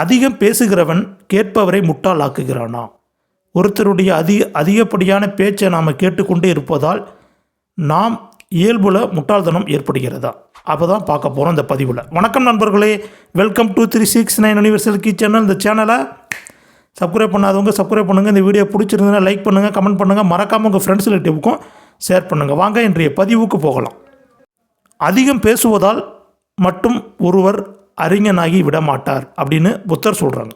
அதிகம் பேசுகிறவன் கேட்பவரை முட்டாளாக்குகிறானா? ஒருத்தருடைய அதிக அதிகப்படியான பேச்சை நாம் கேட்டுக்கொண்டே இருப்பதால் நாம் இயல்புல முட்டாள்தனம் ஏற்படுகிறதா? அப்போ தான் பார்க்க போகிறோம் இந்த பதிவில். வணக்கம் நண்பர்களே. Welcome to three six nine universal key channel இந்த சேனலை சப்ஸ்கிரைப் பண்ணாதவங்க சப்ஸ்கிரைப் பண்ணுங்கள் இந்த வீடியோ பிடிச்சிருந்தா லைக் பண்ணுங்கள் கமெண்ட் பண்ணுங்கள் மறக்காமல் உங்கள் ஃப்ரெண்ட்ஸ் ரிலேட்டிவுக்கும் ஷேர் பண்ணுங்கள் வாங்க இன்றைய பதிவுக்கு போகலாம். அதிகம் பேசுவதால் மட்டும் ஒருவர் அறிஞனாகி விடமாட்டார் அப்படின்னு புத்தர் சொல்கிறாங்க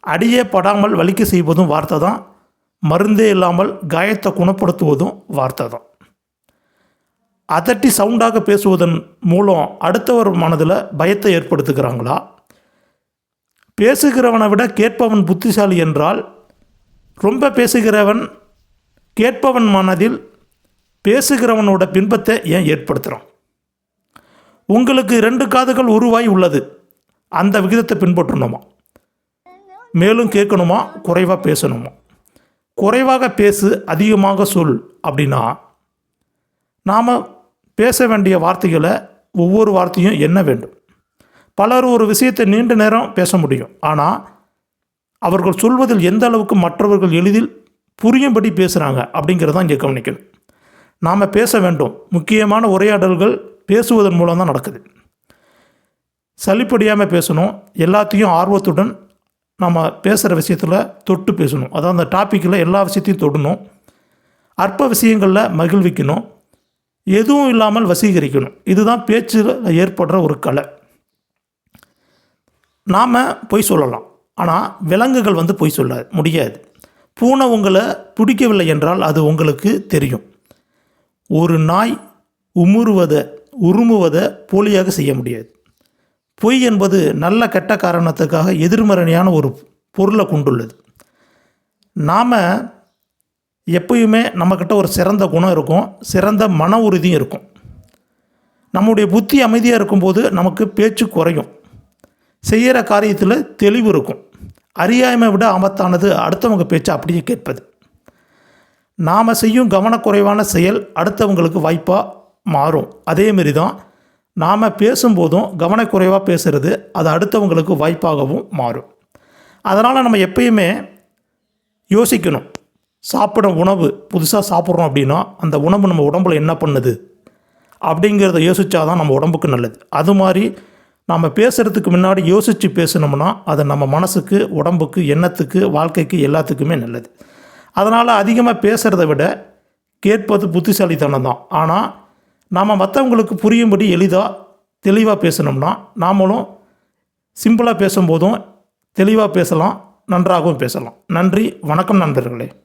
அடியே படாமல் வலிக்க செய்வதும் வார்த்தை தான் மருந்தே இல்லாமல் காயத்தை குணப்படுத்துவதும் வார்த்தை தான். அதட்டி சவுண்டாக பேசுவதன் மூலம் அடுத்தவர் மனதில் பயத்தை ஏற்படுத்துகிறாங்களா? பேசுகிறவனை விட கேட்பவன் புத்திசாலி என்றால் ரொம்ப பேசுகிறவன் கேட்பவன் மனதில் பேசுகிறவனோட பின்பத்தை ஏன் ஏற்படுத்துகிறான் உங்களுக்கு ரெண்டு காதுகள் உருவாய் உள்ளது. அந்த விகிதத்தை பின்பற்றணுமா? மேலும் கேட்கணுமா? குறைவாக பேசணுமா? குறைவாக பேசு அதிகமாக சொல் அப்படின்னா நாம் பேச வேண்டிய வார்த்தைகளை ஒவ்வொரு வார்த்தையும் என்ன வேண்டும். பலர் ஒரு விஷயத்தை நீண்ட நேரம் பேச முடியும். ஆனால் அவர்கள் சொல்வதில் எந்த அளவுக்கு மற்றவர்கள் எளிதில் புரியும்படி பேசுகிறாங்க அப்படிங்கிறதான் இங்கே கவனிக்கணும். நாம் பேச வேண்டும். முக்கியமான உரையாடல்கள் பேசுவதன் மூலம் தான் நடக்குது. சளிப்படியாமல் பேசணும். எல்லாத்தையும் ஆர்வத்துடன் நம்ம பேசுகிற விஷயத்தில் தொட்டு பேசணும். அதாவது அந்த டாப்பிக்கில் எல்லா விஷயத்தையும் தொடணும். அற்ப விஷயங்களில் மகிழ்விக்கணும். எதுவும் இல்லாமல் வசீகரிக்கணும். இதுதான் பேச்சில் ஏற்படுற ஒரு கலை. நாம் பொய் சொல்லலாம். ஆனால் விலங்குகள் வந்து பொய் சொல்ல முடியாது. பூனை உங்களை பிடிக்கவில்லை என்றால் அது உங்களுக்கு தெரியும். ஒரு நாய் உமுறுவதை உருமுவதை போலியாக செய்ய முடியாது. பொய் என்பது நல்ல கெட்ட காரணத்துக்காக எதிர்மறையான ஒரு பொருளை கொண்டுள்ளது. நாம் எப்பயுமே நம்மக்கிட்ட ஒரு சிறந்த குணம் இருக்கும் சிறந்த மன உறுதியும் இருக்கும். நம்முடைய புத்தி அமைதியாக இருக்கும்போது நமக்கு பேச்சு குறையும். செய்கிற காரியத்தில் தெளிவு இருக்கும். அறியாமை விட ஆபத்தானது அடுத்தவங்க பேச்சை அப்படியே கேட்பது. நாம் செய்யும் கவனக்குறைவான செயல் அடுத்தவங்களுக்கு வாய்ப்பாக மாறும். அதேமாரி தான் நாம் பேசும்போதும் கவனக்குறைவாக பேசுகிறது அது அடுத்தவங்களுக்கு வாய்ப்பாகவும் மாறும். அதனால் நம்ம எப்பயுமே யோசிக்கணும். சாப்பிட உணவு புதுசாக சாப்பிட்றோம் அப்படின்னா அந்த உணவு நம்ம உடம்புல என்ன பண்ணுது? அப்படிங்கிறத யோசித்தா தான் நம்ம உடம்புக்கு நல்லது. அது மாதிரி நம்ம பேசுகிறதுக்கு முன்னாடி யோசித்து பேசினோம்னா அது நம்ம மனசுக்கு உடம்புக்கு எண்ணத்துக்கு வாழ்க்கைக்கு எல்லாத்துக்குமே நல்லது. அதனால் அதிகமாக பேசுகிறத விட கேட்பது புத்திசாலித்தனம் தான் ஆனால் நாம் மற்றவங்களுக்கு புரியும்படி எளிதாக தெளிவாக பேசணும்னா நாமளும் சிம்பிளாக பேசும்போதும் தெளிவாக பேசலாம் நன்றாகவும் பேசலாம். நன்றி வணக்கம் நண்பர்களே.